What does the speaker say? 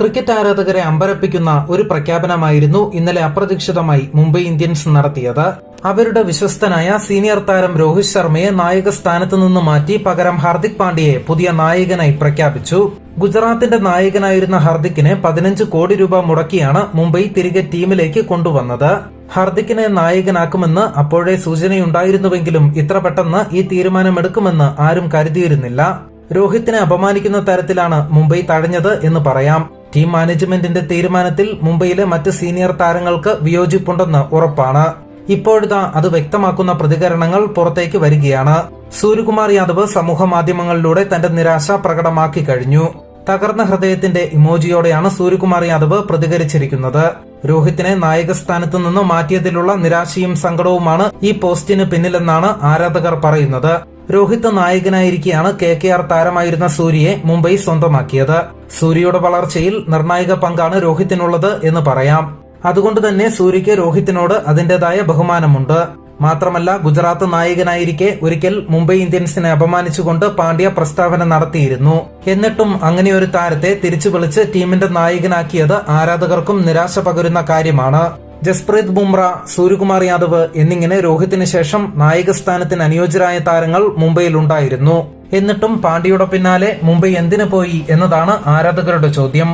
Cricket ആരാധകരെ അമ്പരപ്പിക്കുന്ന ഒരു പ്രഖ്യാപനമായിരുന്നു ഇന്നലെ അപ്രതീക്ഷിതമായി മുംബൈ ഇന്ത്യൻസ് നടത്തിയത്. അവരുടെ വിശ്വസ്തനായ സീനിയർ താരം രോഹിത് ശർമ്മയെ നായക സ്ഥാനത്ത് നിന്ന് മാറ്റി പകരം ഹാർദിക് പാണ്ഡ്യയെ പുതിയ നായകനായി പ്രഖ്യാപിച്ചു. ഗുജറാത്തിന്റെ നായകനായിരുന്ന ഹാർദിക്കിനെ പതിനഞ്ച് കോടി രൂപ മുടക്കിയാണ് മുംബൈ തിരികെ ടീമിലേക്ക് കൊണ്ടുവന്നത്. ഹാർദിക്കിനെ നായകനാക്കുമെന്ന് അപ്പോഴേ സൂചനയുണ്ടായിരുന്നുവെങ്കിലും ഇത്ര പെട്ടെന്ന് ഈ തീരുമാനമെടുക്കുമെന്ന് ആരും കരുതിയിരുന്നില്ല. രോഹിത്തിനെ അപമാനിക്കുന്ന തരത്തിലാണ് മുംബൈ തഴഞ്ഞത് എന്ന് പറയാം. ടീം മാനേജ്മെന്റിന്റെ തീരുമാനത്തിൽ മുംബൈയിലെ മറ്റ് സീനിയർ താരങ്ങൾക്ക് വിയോജിപ്പുണ്ടെന്ന് ഉറപ്പാണ്. ഇപ്പോഴിതാ അത് വ്യക്തമാക്കുന്ന പ്രതികരണങ്ങൾ പുറത്തേക്ക് വരികയാണ്. സൂര്യകുമാർ യാദവ് സമൂഹ മാധ്യമങ്ങളിലൂടെ തന്റെ നിരാശ പ്രകടമാക്കി കഴിഞ്ഞു. തകർന്ന ഹൃദയത്തിന്റെ ഇമോജിയോടെയാണ് സൂര്യകുമാർ യാദവ് പ്രതികരിച്ചിരിക്കുന്നത്. രോഹിത്തിനെ നായകസ്ഥാനത്ത് നിന്ന് മാറ്റിയതിലുള്ള നിരാശയും സങ്കടവുമാണ് ഈ പോസ്റ്റിന് പിന്നിലെന്നാണ് ആരാധകർ പറയുന്നത്. രോഹിത് നായകനായിരിക്കെയാണ് കെ കെ ആർ താരമായിരുന്ന സൂര്യയെ മുംബൈ സ്വന്തമാക്കിയത്. സൂര്യയുടെ വളർച്ചയിൽ നിർണായക പങ്കാണ് രോഹിത്തിനുള്ളത് എന്ന് പറയാം. അതുകൊണ്ട് തന്നെ സൂര്യയ്ക്ക് രോഹിത്തിനോട് അതിന്റേതായ ബഹുമാനമുണ്ട്. മാത്രമല്ല ഗുജറാത്ത് നായകനായിരിക്കെ ഒരിക്കൽ മുംബൈ ഇന്ത്യൻസിനെ അപമാനിച്ചുകൊണ്ട് പാണ്ഡ്യ പ്രസ്താവന നടത്തിയിരുന്നു. എന്നിട്ടും അങ്ങനെ ഒരു താരത്തെ തിരിച്ചു വിളിച്ച് ടീമിന്റെ നായകനാക്കിയത് ആരാധകർക്കും നിരാശ പകരുന്ന കാര്യമാണ്. ജസ്പ്രീത് ബുംറ സൂര്യകുമാർ യാദവ് എന്നിങ്ങനെ രോഹിത്തിന് ശേഷം നായകസ്ഥാനത്തിന് അനുയോജ്യരായ താരങ്ങൾ മുംബൈയിൽ ഉണ്ടായിരുന്നു എന്നിട്ടും പാണ്ഡ്യയുടെ പിന്നാലെ മുംബൈ എന്തിനു പോയി എന്നതാണ് ആരാധകരുടെ ചോദ്യം.